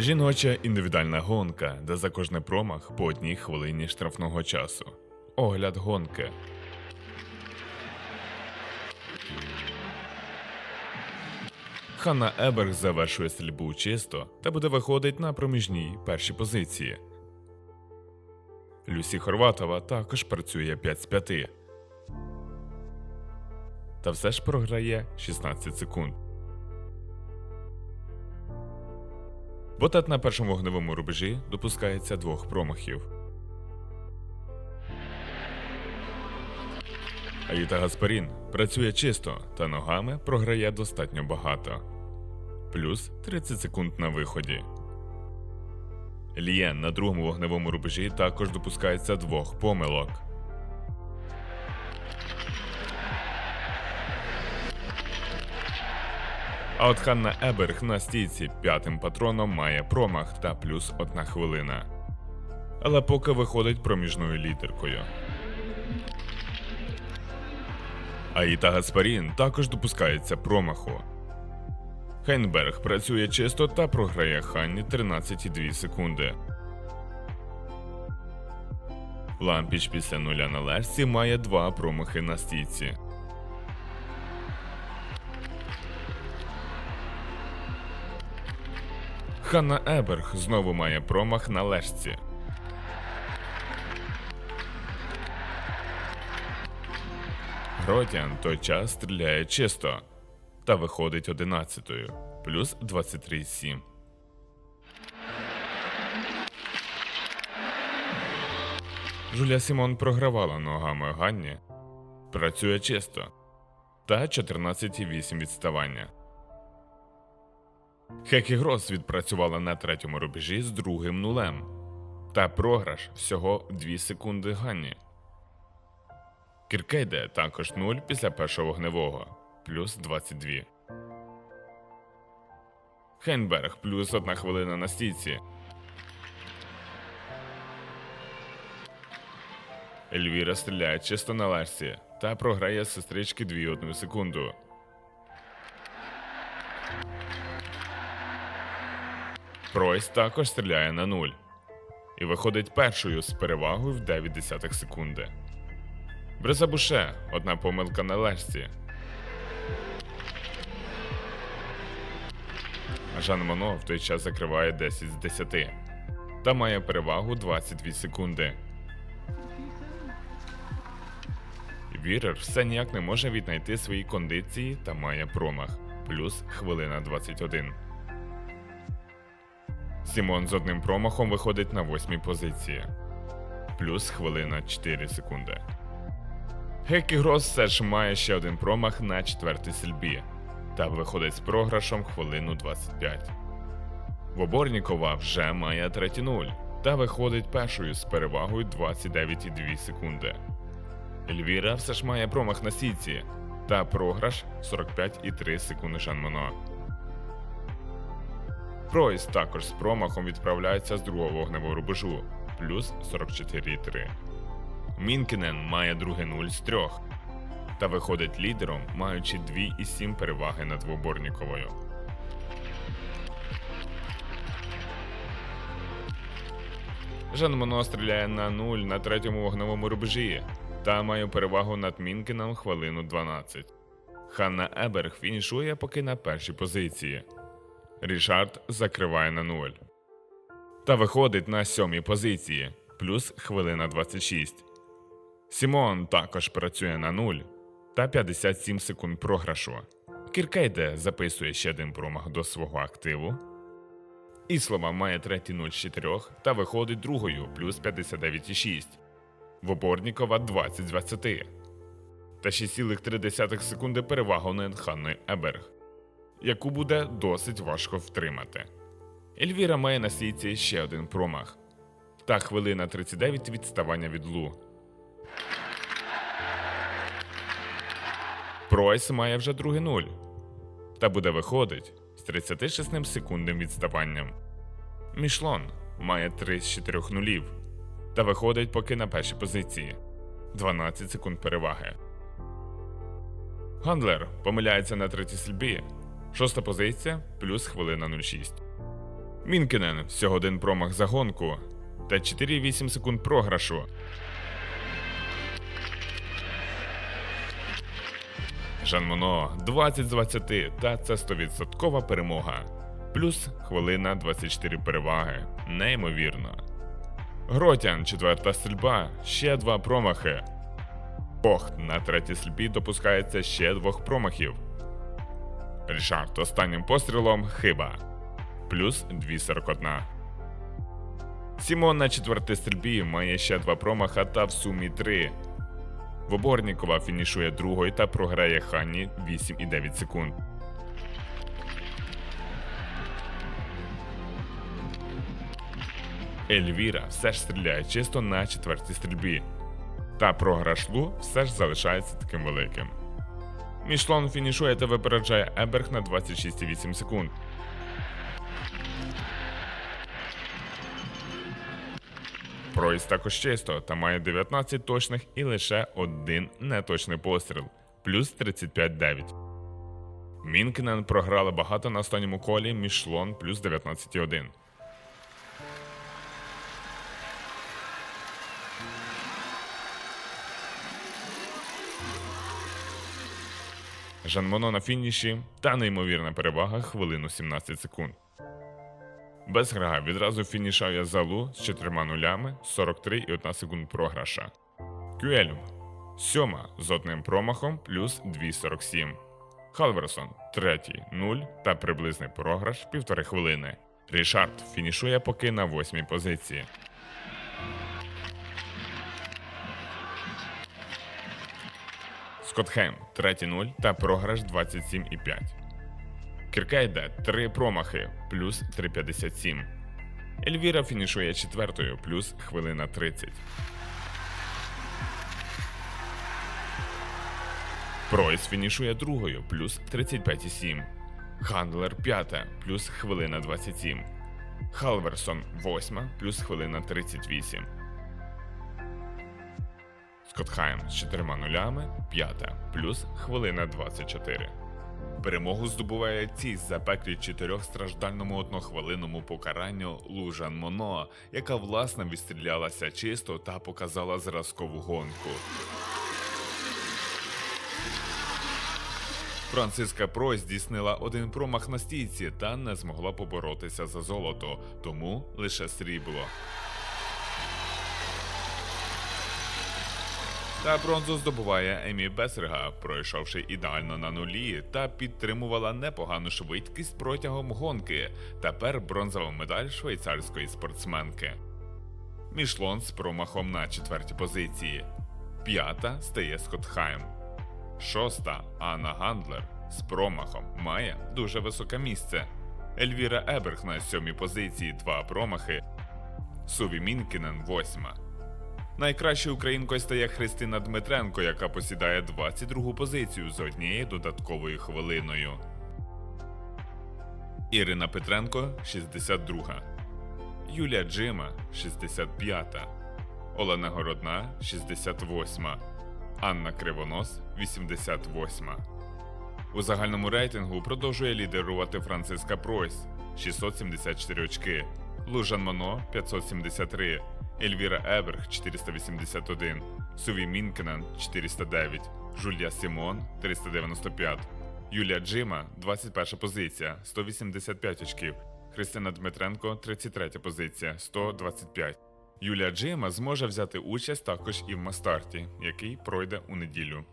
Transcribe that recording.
Жіноча індивідуальна гонка, де за кожний промах по одній хвилині штрафного часу. Огляд гонки. Ханна Еберг завершує стрільбу чисто та буде виходить на проміжній першій позиції. Люсі Хорватова також працює 5 з 5. Та все ж програє 16 секунд. Ботат на першому вогневому рубежі допускається двох промахів. Аїта Гаспарін працює чисто та ногами програє достатньо багато. Плюс 30 секунд на виході. Лієн на другому вогневому рубежі також допускається двох помилок. А от Ханна Еберг на стійці п'ятим патроном має промах та плюс одна хвилина. Але поки виходить проміжною лідеркою. Аїта Гаспарін також допускається промаху. Хейнберг працює чисто та програє Ханні 13,2 секунди. Лампіч після нуля на лежці має два промахи на стійці. Ханна Еберг знову має промах на лежці. Гротян той час стріляє чисто та виходить 11-ю, плюс 23,7. Жуля Сімон програвала ногами Ганні, працює чисто та 14,8 відставання. Хекі Грос відпрацювала на третьому рубежі з другим нулем. Та програш всього 2 секунди Ганні. Кіркейде також 0 після першого вогневого, плюс 22. Хейнберг плюс 1 хвилина на стійці. Ельвіра стріляє чисто на лежці та програє сестрички 2,1 секунду. Пройс також стріляє на 0 і виходить першою з перевагою в 9 десятих секунди. Брезабуше одна помилка на лежці. Жан Моно в той час закриває 10 з 10 та має перевагу 22 секунди. Вірер все ніяк не може віднайти свої кондиції та має промах плюс хвилина 21. Сімон з одним промахом виходить на восьмій позиції. Плюс хвилина 4 секунди. Гекі Грос все ж має ще один промах на четвертій сільбі та виходить з програшом хвилину 25. Воборнікова вже має третій нуль та виходить першою з перевагою 29,2 секунди. Ельвіра все ж має промах на сіці та програш 45,3 секунди Шанмоно. Пройс також з промахом відправляється з другого вогневого рубежу плюс 44,3. Мінкінен має друге 0 з трьох та виходить лідером, маючи 2,7 переваги над Воборніковою. Жан Моно стріляє на 0 на третьому вогневому рубежі та має перевагу над Мінкіном хвилину 12. Ханна Еберг фінішує поки на першій позиції. Рішард закриває на 0. Та виходить на сьомій позиції плюс хвилина 26. Сімон також працює на 0 та 57 секунд програшу. Кіркейде записує ще один промах до свого активу. Іслова має третій 0 з 4 та виходить другою плюс 59,6. Воборнікова 20 з 20. Та 6,3 секунди перевагу над Ханною Еберг, яку буде досить важко втримати. Ельвіра має на стійці ще один промах. Та хвилина 39 відставання від Лу. Пройс має вже другий нуль. Та буде виходить з 36 секундним відставанням. Мішлон має 3 з 4 нулів. Та виходить поки на першій позиції 12 секунд переваги. Гандлер помиляється на третій сільбі. Шоста позиція плюс хвилина 06. Мінкінен всього один промах за гонку та 4,8 секунд програшу. Жан Моно 20 з 20, та це 100% перемога. Плюс хвилина 24 переваги. Неймовірно. Гротян, четверта стрільба, ще два промахи. Бохт на третій стрільбі допускається ще двох промахів. Рішард останнім пострілом хиба. Плюс 2,41. Сімон на четвертій стрільбі має ще два промаха та в сумі 3. Воборнікова фінішує другою та програє Ханні 8,9 секунд. Ельвіра все ж стріляє чисто на четвертій стрільбі. Та програш Лу все ж залишається таким великим. Мішлон фінішує та випереджає Еберг на 26,8 секунд. Пройс також чисто та має 19 точних і лише один неточний постріл, плюс 35-9. Мінкнен програли багато на останньому колі Мішлон плюс 19,1. Жан Моно на фініші та неймовірна перевага хвилину 17 секунд. Без грага відразу фінішає залу з чотирма нулями 43 і 1 секунд програша. Кюельм сьома з одним промахом плюс 2,47. Халверсон третій 0 та приблизний програш півтори хвилини. Рішард фінішує поки на восьмій позиції. Скотхем третій 0 та програш 27,5. Кіркейде 3 промахи плюс 3,57. Ельвіра фінішує четвертою плюс хвилина 30. Пройс фінішує другою плюс 35,7. Хандлер п'ята плюс хвилина 27. Халверсон восьма плюс хвилина 38. Скотхайм з чотирма нулями п'ята плюс хвилина 24. Перемогу здобуває ці запеклі чотирьох страждальному однохвилинному покаранню Лужан Моно, яка власне відстрілялася чисто та показала зразкову гонку. Франциска Про здійснила один промах на стійці та не змогла поборотися за золото, тому лише срібло. Та бронзу здобуває Емі Бесерга, пройшовши ідеально на нулі, та підтримувала непогану швидкість протягом гонки. Тепер бронзова медаль швейцарської спортсменки. Мішлон з промахом на четвертій позиції. П'ята стає Скотхайм. Шоста Анна Гандлер з промахом має дуже високе місце. Ельвіра Еберг на сьомій позиції два промахи. Суві Мінкінен восьма. Найкращою українкою стає Христина Дмитренко, яка посідає 22-гу позицію з однією додатковою хвилиною. Ірина Петренко 62. Юлія Джима 65. Олена Городна 68. Анна Кривонос 88. У загальному рейтингу продовжує лідерувати Франциска Пройс 674 очки, Лужан Моно 573. Ельвіра Еберг 481, Суві Мінкенен 409, Жулія Сімон 395, Юлія Джима 21 позиція 185 очків, Христина Дмитренко 33 позиція 125. Юлія Джима зможе взяти участь також і в мастарті, який пройде у неділю.